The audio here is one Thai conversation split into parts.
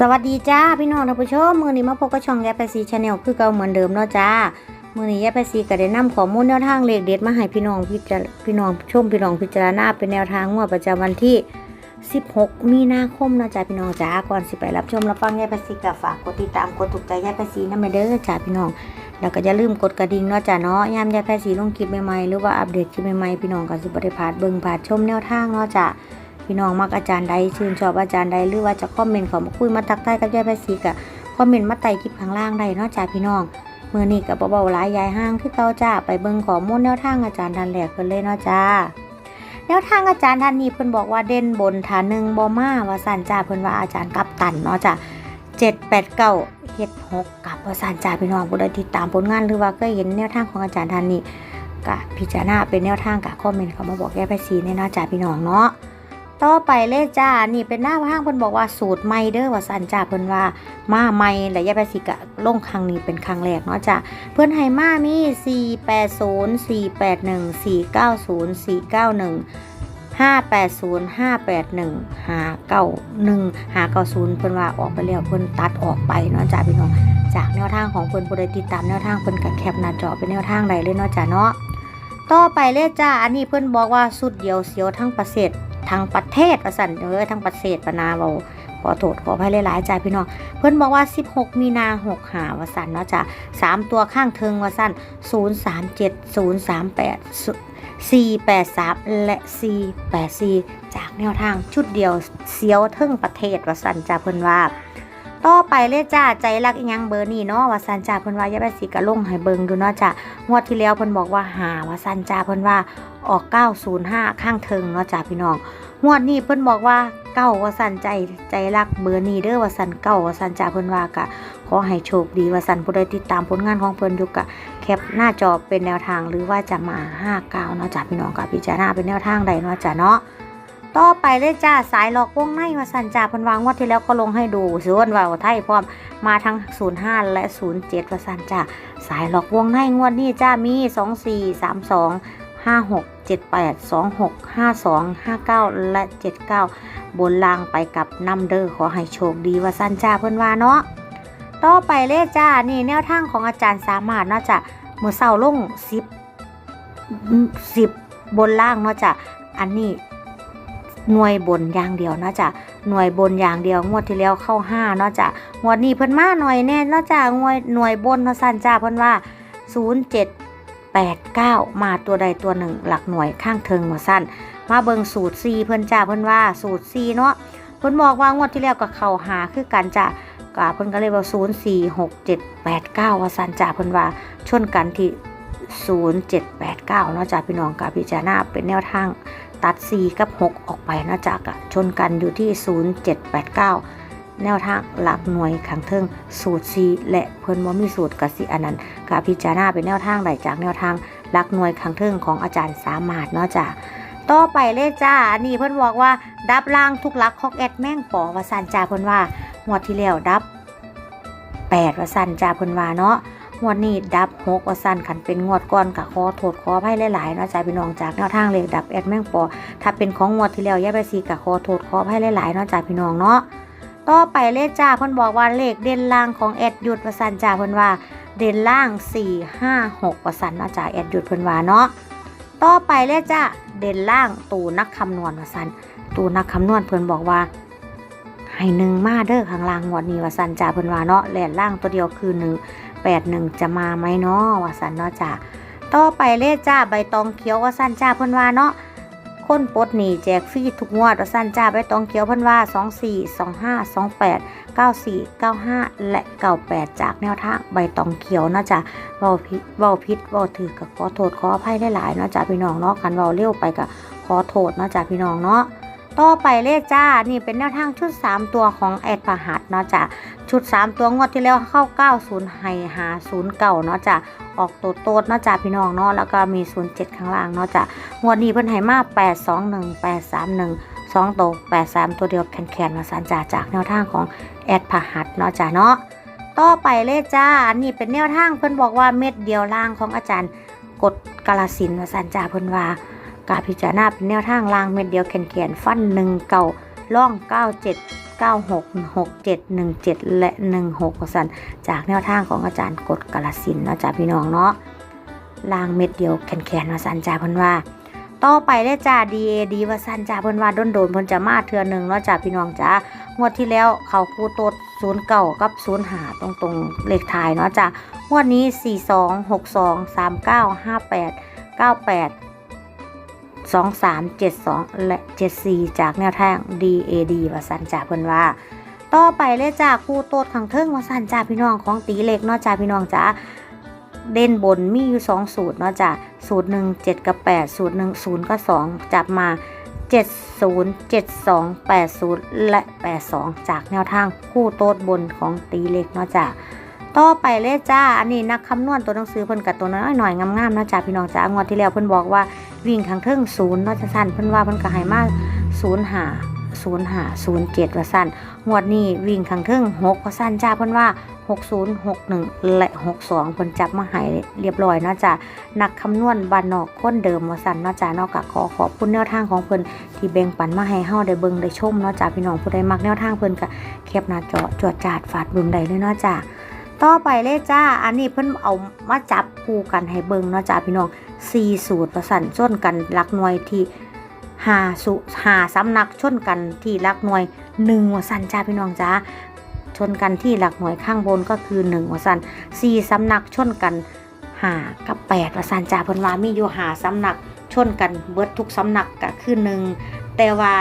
สวัสดีจ้าพี่น้องท่านผู้ชมมือนี้มาพบกับช่องแยปซีชาแนลคือเก่าเหมือนเดิมเนาะจ้ามือนี้แยปซีก็ได้นำข้อมูลแนวทางเลขเด็ดมาให้พี่น้องพิจารพี่น้องชมพี่น้องพิจารณาเป็นแนวทางงวดประจำวันที่ 16 มีนาคมเนาะจ้าพี่น้องจ้าก่อนสิไปรับชมรับฟังแยปซีก็ฝากกดติดตามกดถูกใจแยปซีนั่นไปเด้อจ้าพี่น้องแล้วก็อย่าลืมกดกระดิ่งเนาะจ้าเนาะยามแยปซีลงคลิปใหม่ๆหรือว่าอัปเดตคลิปใหม่ๆพี่น้องก็สิบ่ได้พลาดเบิ่งพลาดชมแนวทางเนาะจ้า พี่น้องมักอาจารย์ใดชื่นชอบอาจารย์ใดหรือว่าจะคอมเมนต์เขามาคุยมาทักทายกับยายไปสีกะคอมเมนต์มาไต่คลิปข้างล่างได้เนาะจ้าพี่น้องมือนี้กับเบาๆหลายยายห้างคือเก่าจ้าไปเบิ่งขอมูลแนวทางอาจารย์ท่านแรกเพิ่นเลยเนาะจ้าแนวทางอาจารย์ท่านนี้เพิ่นบอกว่าเด่นบนฐานหนึ่งบ่มาว่าสันจ้าเพิ่นว่าอาจารย์กับตันเนาะจ้าเจ็ดแปดเก้าเฮ็ดหกกับว่าสันจ้าพี่น้องผู้ใดติดตามผลงานหรือว่าเคยเห็นแนวทางของอาจารย์ท่านนี้กะพิจารณาเป็นแนวทางกะคอมเมนต์เขามาบอกแก้ไปสีเนี่ยเนาะจ้าพี่น้องเนาะ ต่อไปเลยจ้า นี่เป็นหน้าห้างเพิ่นบอกว่าสูตรใหม่เด้อว่าสันจ้าเพิ่นว่ามาใหม่และยาไปสิกะลงครั้งนี้เป็นครั้งแรกเนาะจ้าเพิ่นให้มามี 480 481 490 491 580 581 591 590 เพิ่นว่าออกไปแล้วเพิ่นตัดออกไปเนาะจ้าพี่น้องจากแนวทางของเพิ่นผู้ใดติดตามแนวทางเพิ่นก็แคปหน้าจอเป็นแนวทางใดเลยเนาะจ้าเนาะต่อไปเลยจ้าอันนี้เพิ่นบอกว่าสุดเดียวเสียวทั้งประเสริฐ ทางประเทศประสันเออทางประเทศปนาเบาขอโทษขออภัยหลายๆใจพี่น้องเพื่อนบอกว่า 16 มีนา6หาวสันเนาะจ้ะสามตัวข้างเทิงวสัน037 038 483 และ 484 จากแนวทางชุดเดียวเสียวเทิงประเทศวสันจ้ะเพื่อนว่า ต่อไปเลยจ้าใจรักอีหยังเบอร์นี่เนาะว่าสันจ้าเพิ่นว่าอย่าไปสิกะลงให้เบิ่งดูเนาะจ้ะงวดที่แล้วเพิ่นบอกว่าหาว่าสันจ้าเพิ่นว่าออก 905 ข้างเทิงเนาะจ้าพี่น้องงวดนี้เพิ่นบอกว่าเก้าว่าสันใจใจรักเบอร์นี้เด้อว่าสันเก้าว่าสันจ้าเพิ่นว่ากะขอให้โชคดีว่าสันผู้ใดติดตามผลงานของเพิ่นอยู่กะแคปหน้าจอเป็นแนวทางหรือว่าจะมา 59เนาะจ้าพี่น้องกะพิจารณาเป็นแนวทางใดเนาะจ้าเนาะ ต่อไปเลยจ้าสายหลอกวงในว่าสันจ้าเพิ่นวางงวดที่แล้วก็ลงให้ดูส่วนว่าไทยพร้อมมาทั้ง 05 และ 07ว่าสันจ้าสายหลอกวงในงวดนี้จ้ามี 2432ห้าหกเจ็ดแปดสองหกห้าสองห้าเก้าและเจ็ดเก้าบนล่างไปกับนัมเดอร์ขอให้โชคดีว่าสันจ้าเพื่อนว่าเนาะต่อไปเลขจ้านี่แนวทางของอาจารย์สามารถเนาะจ้ะมือเศร้าลงสิบสิบบนล่างเนาะจ้ะอันนี้ หน่วยบนอย่างเดียวเนาะจ้ะหน่วยบนอย่างเดียวงวดที่แล้วเข้าห้าเนาะจ้ะงวดนี้เพิ่นมาหน่อยแน่เนาะจ้ะหน่วยหน่วยบนเนาะสั้นจ้าเพิ่นว่าศูนย์เจ็ด8 9มาตัวใดตัวหนึ่ง หลักหน่วยข้างเทิงหัวสั้นมาเบิงสูตร C เพิ่นจ้าเพิ่นว่าสูตร C เนาะเพิ่นบอกว่างวดที่แล้วก็เข้าหาคือกันจ้ะก็เพิ่นก็เลยว่า0 4 6 7 8 9ว่าสั้นจ้าเพิ่นว่าชนกันที่0 7 8 9เนาะจ้ะพี่น้องกับพิจารณาเป็นแนวทาง ตัด 4 กับ 6 ออกไปนะจ้ะก็ชนกันอยู่ที่ 0 7 8 9 แนวทางหลักหน่วยขังเทิงสูตร C และเพิ่นบ่มีสูตรกสิอันนั้นกาพิจารณาเป็นแนวทางใดจากแนวทางหลักหน่วยขังเทิงของอาจารย์สามารถเนาะจ้ะต่อไปเลยจ้านนี้เพิ่นบอกว่า ดับล่างทุกลักของแอดแม่งปอว่าสันจ้าเพิ่นว่างวดที่แล้วดับแปดว่าสันจ้าเพิ่นว่าเนาะ งวดนี้ดับหกว่าสันขันเป็นงวดก่อนกะขอโทษขออภัยหลายๆเนาะจ้าพี่น้องจากแนวทางเลขดับแอดแม่งปอถ้าเป็นของงวดที่แล้วย่าไปซีกะขอโทษขออภัยหลายๆเนาะจ้าพี่น้องเนาะต่อไปเลขจ้าเพิ่นบอกว่าเลขเด่นล่างของแอดหยุดว่าสันจ้าเพิ่นว่า เด่นล่าง4 5 6ประสันเนาะจ้ะแอดหยุดเพิ่นว่าเนาะต่อไปเลยจ้ะเด่นล่างตูนักคำนวณว่าสันตูนักคำนวณเพิ่นบอกว่า ให้หนึ่งมาเด้อข้างล่างงวดนี้ว่าสันจ้าเพิ่นว่าเนาะแหลนล่างตัวเดียวคือ1 8 1จะมาไหมเนาะว่าสันเนาะจ้ะต่อไปเลยจ้าใบตองเขียวว่าสันจ้าเพิ่นว่าเนาะคนปดหนีแจกฟรีทุกงวดว่าสันจ้าใบตองเขียวเพิ่นว่า24 25 28 94 95และ98จากแนวทางใบตองเขียวเนาะจ้ะเว้าผิดเว้าผิดเว้าถือกับขอโทษขออภัยได้หลายๆเนาะจ้ะพี่น้องเนาะคันเว้าเร็วไปกับขอโทษเนาะจ้ะพี่น้องเนาะ ต่อไปเลขจ้า นี่เป็นแนวทางชุด 3 ตัวของแอดพหัสเนาะจ้ะ ชุด 3 ตัวงวดที่แล้วเข้า 90ให้หา0เก่าเนาะจ้ะ ออกตัวโตดเนาะจ้ะพี่น้องเนาะ แล้วก็มี 07 ข้างล่างเนาะจ้ะ งวดนี้เพิ่นให้มา 821 831สองตัวแปดสามตัวเดียวแขนๆมาสันจ่าจากแนวทางของแอดพหัสเนาะจ้าเนาะ ต่อไปเลยจ้าอันนี้เป็นแนวทางเพิ่นบอกว่าเม็ดเดียวล่างของอาจารย์กดกาลสินมาสันจ่าเพิ่นว่า กาพิจารณาเป็นแนวทางลางเม็ดเดียวแขนๆฟันหนึ่งเก่าล่องเก้าเจ็ดเก้า966717 และ 16ว่าซั่นจากแนวทางของอาจารย์กดกาลสินเนาะจ้าพี่น้องเนาะลางเม็ดเดียวแขนๆว่าซั่นจ้าเพิ่นว่า ต่อไปเลยจ้า DAD ว่าซั่นจ้าเพิ่นว่าโดนๆเพิ่นจะมาเทื่อหนึ่งเนาะจ้าพี่น้องจ้างวดที่แล้วเขาคู่โตด09กับ05ตรงๆเลขท้ายเนาะจ้างวดนี้ 42 62 39 58 98 2372 และ 74 จากแนวทาง DAD ว่าซั่นจ้าเพิ่นว่า ต่อไปเลยจ้าคู่โตดขังเทิงว่าซั่นจ้าพี่น้องของตีเล็กเนาะจ้าพี่น้องจ้าเด่นบนมีอยู่ 2 สูตรเนาะจ้ะสูตร 1 7 กับ 8 สูตร 1 0 กับ 2 จับมา 70 72 80 และ 82 จากแนวทางคู่โต๊ดบนของตีเล็กเนาะจ้ะต่อไปเลยจ้า อันนี้นักคำนวณตัวหนังสือเพิ่นกับตัวน้อยหน่อยๆงามๆเนาะจ้ะพี่น้องจ้างวดที่แล้วเพิ่นบอกว่า วิ่งขังเทิงศูนย์นาะจ้ะสั้นเพิ่นว่าเพิ่นก็ให้มาศูนย์หาศูนย์หาศูนย์เจ็ดว่าสั้นงวดนี้วิ่งขังเทิงหกว่าสั้นจ้าเพิ่นว่า60 61และ62เพิ่นจับมาให้เรียบร้อยนาะจ้ะนักคำนวณบานนอกคนเดิมว่าซั่นนาะจ้ะนอกจากขอขอบคุณแนวทางของเพิ่นที่แบ่งปันมาให้เฮาได้เบิ่งได้ชมนาะจ้ะพี่น้องผู้ใดมักแนวทางเพิ่นก็แคปหน้าจอจวดจาดฝาดบึมได้เลยนาะจ้ะ ต่อไปเลยจ้า อันนี้เพิ่นเอามาจับคู่กันให้เบิ่งเนาะจ้ะพี่น้อง4สูตรประสันชนกันลักหน่วยที่หาสุหาสำนักชนกันที่ลักหน่วยหนึ่งว่าซั่นจ้าพี่น้องจ้าชนกันที่หลักหน่วยข้างบนก็คือ1วสันสี่สำนักชนกันหากับ8วสันจ่าเพิ่นว่ามีอยู่หาสำนักชนกันเบิดทุกสำนักก็คือหนึ่งแต่ว่า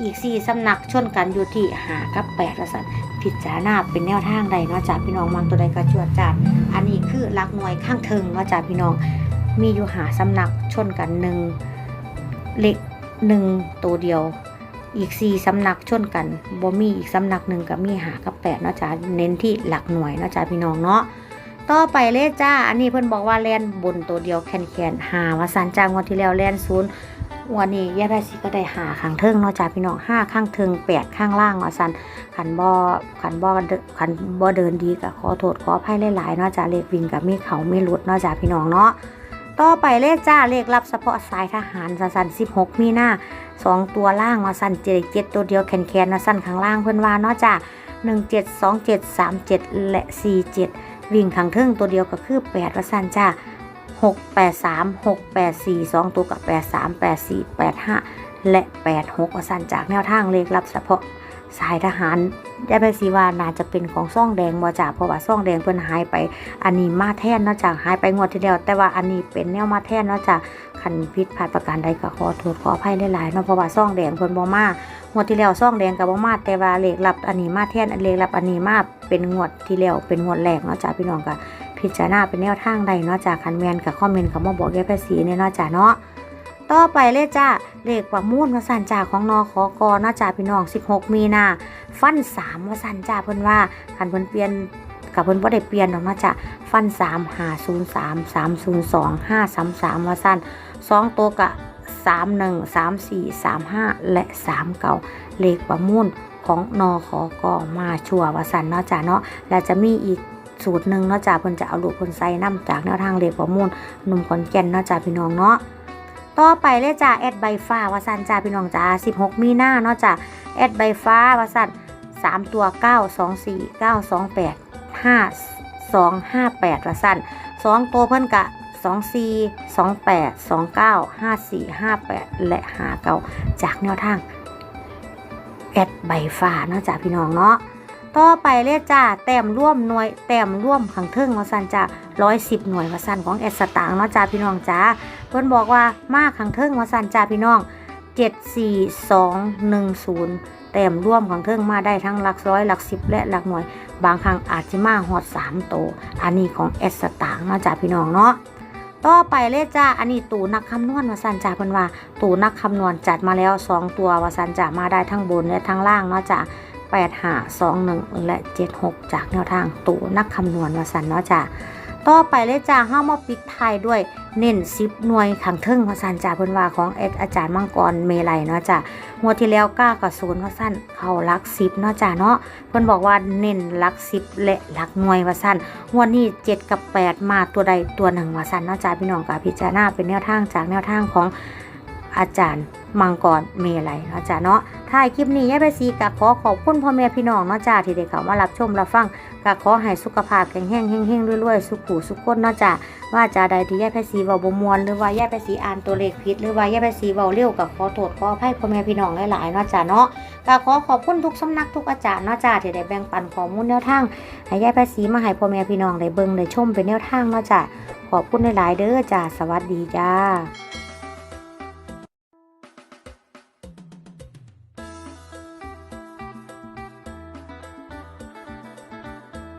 อีก4สำนักชนกันอยู่ที่หากับ8วสันพิจารณาเป็นแนวทางใดเนาะจ้าพี่น้องมังตัวใดก็จวดจาดอันนี้คือหลักหน่วยข้างเทิงเนาะจ้าพี่น้องมีอยู่หาสำนักชนกันหนึ่งเล็กหนึ่งตัวเดียว อีกสี่สำนักชนกันบ่มีอีกสำนักหนึ่งกับมีหากับแปดเนาะจ้าเน้นที่หลักหน่วยเนาะจ้าพี่น้องเนาะต่อไปเลยจ้า อันนี้เพิ่อนบอกว่าแลนบนตัวเดียวแคนแคนหาว่าสันจ้างวันที่แล้วแลนศูนย์ วันนี้ยายแพทย์สิก็ได้หาข้างเทิงเนาะจ้าพี่น้องห้าข้างเทิงแปดข้างล่างว่าสันขันบ่ขันบ่ขันบ่เดินดีก็ขอโทษขออภัยหลายๆเนาะจ้าเลขวิ่งกับมีเขามีหลุดเนาะจ้าพี่น้องเนาะต่อไปเลขจ้าเลขรับเฉพาะสายทหารสันสันสิบหกมีหน้าสองตัวล่างว่าสันเจ็ดเจ็ดตัวเดียวแขนแขนว่าสั้นข้างล่างเพื่อนว่าเนาะจ้ะหนึ่งเจ็ดสองเจ็ดสามเจ็ดและสี่เจ็ดวิ่งข้างเทิงตัวเดียวก็คือแปดว่าสันจ้า มหกแปดสี่สองตัวกับแปดสามแปดสี่แปดห้าและแปดหกว่าสั้นจากแนวทางเลขรับเฉพาะสายทหารยายไปสีว่าน่าจะเป็นของซ่องแดงบ่จ้ะเพราะว่าซ่องแดงเพิ่นหายไป อันนี้มาแทนเนาะจ้ะหายไปงวดที่แล้วแต่ว่าอันนี้เป็นแนวมาแทนเนาะจ้ะคันผิดพลาดประการใดก็ขอโทษขออภัยหลายๆเนาะเพราะว่าซ่องแดงเพิ่นบ่มางวดที่แล้วซ่องแดงก็บ่มาแต่ว่าเลขลับอันนี้มาแทนอันเลขลับอันนี้มาเป็นงวดที่แล้วเป็นงวดแรกเนาะจ้ะพี่น้องก็ พิจารณาเป็นแนวทางใดเนาะจ้ะคันแมนก็คอมเมนต์เข้ามาบอกแก้ภาษีเนี่ยเนาะจ้ะเนาะต่อไปเลยจ้าเลขประมูลว่าสันจ่าของนอขอกอเนาะจ้ะพี่น้อง 16 มีนาฟัน3ว่าสันจ่าเพิ่นว่าคันเพิ่นเปลี่ยนกับเพิ่นบ่ได้เปลี่ยนดอกเนาะจ้ะฟัน3 503 302 533ว่าสันสองตัวกะสามหนึ่งสามสี่สามห้าและสามเก่าเลขประมูลของนอขอก็มาชัวร์วาสันเนาะจ้ะเนาะและจะมีอีก สูตรหนึ่งเนาะจ้ะเพิ่นจะเอาลูกเพิ่นใส่น้ำจากแนวทางเลขประมูลหนุ่มขอนแก่นเนาะจ้ะพี่น้องเนาะต่อไปเลยจ้ะแอดใบฟ้าวาสันจ้าพี่น้องจ้า16 มีหน้าเนาะจ้ะแอดใบฟ้าวาสัน3ตัว 9 2 4 9 2 8 5 2 5 8วาสันสองตัวเพิ่นกะสองสี่สองแปดสองเก้าห้าสี่ห้าแปดและหาเก้าจากแนวทางแอดใบฟ้าเนาะจ้าพี่น้องเนาะ ต่อไปเลยจ้าแต้มร่วมหน่วยแต้มร่วมขังเทิงวาสันจ้าร้อยสิบหน่วยวาสันของแอดสตางเนาะจ้าพี่น้องจ้าเพิ่นบอกว่ามาขังเทิงวาสันจ้าพี่น้องเจ็ดสี่สองหนึ่งศูนย์แต้มร่วมขังเทิงมาได้ทั้งหลักร้อยหลักสิบและหลักหน่วย บางครั้งอาจจะมาฮอดสามโต อันนี้ของแอดสตางเนาะจ้าพี่น้องเนาะต่อไปเลยจ้า อันนี้ตูนักคำนวณวาสันจ่าเพิ่นว่า ตูนักคำนวณจัดมาแล้ว 2 ตัววาสันจ่ามาได้ทั้งบนและทั้งล่างเนาะจ้า 8 5 2 1 และ 7 6 จากแนวทางตู่นักคำนวณวาสันเนาะจ้าต่อไปเลยจ้าเฮามาปิดท้ายด้วยเน้น10หน่วยขังเทิงวาสันจ่าเพิ่นว่าของเอ็ดอาจารย์มังกรเมไลเนาะจ้างวดที่แล้วก้ากับศูนย์วาสันเขาหลัก10เนาะจ้าเนาะเพิ่นบอกว่าเน้นหลัก10และหลักหน่วยวาสันงวดนี้7กับ8มาตัวใดตัวหนึ่งว่าสันเนาะจ้าพี่น้องกับพิจารณาเป็นแนวทางจากแนวทางของอาจารย์ มังกรเมลัยเนาะจ้าเนาะท้ายคลิปนี้ยายไปสีก็ขอขอบคุณพ่อแม่พี่น้องเนาะจ้าที่ได้เข้ามารับชมรับฟังก็ขอให้สุขภาพแข็งแรงเฮงๆรวยๆสุขุสุขคนเนาะจ้าว่าจะใดที่ยายไปสีเว้าบ่มวนหรือว่ายายไปสีอ่านตัวเลขผิด หรือว่ายายไปสีเว้าเร็วก็ขอโทษขออภัยพ่อแม่พี่น้องหลายๆเนาะจ้าเนาะก็ขอขอบคุณทุกสำนักทุกอาจารย์เนาะจ้าที่ได้แบ่งปันข้อมูลแนวทางให้ยายไปสีมาให้พ่อแม่พี่น้องได้เบิ่งได้ชมเป็นแนวทางเนาะจ้าขอบคุณหลายๆเด้อจ้าสวัสดีจ้า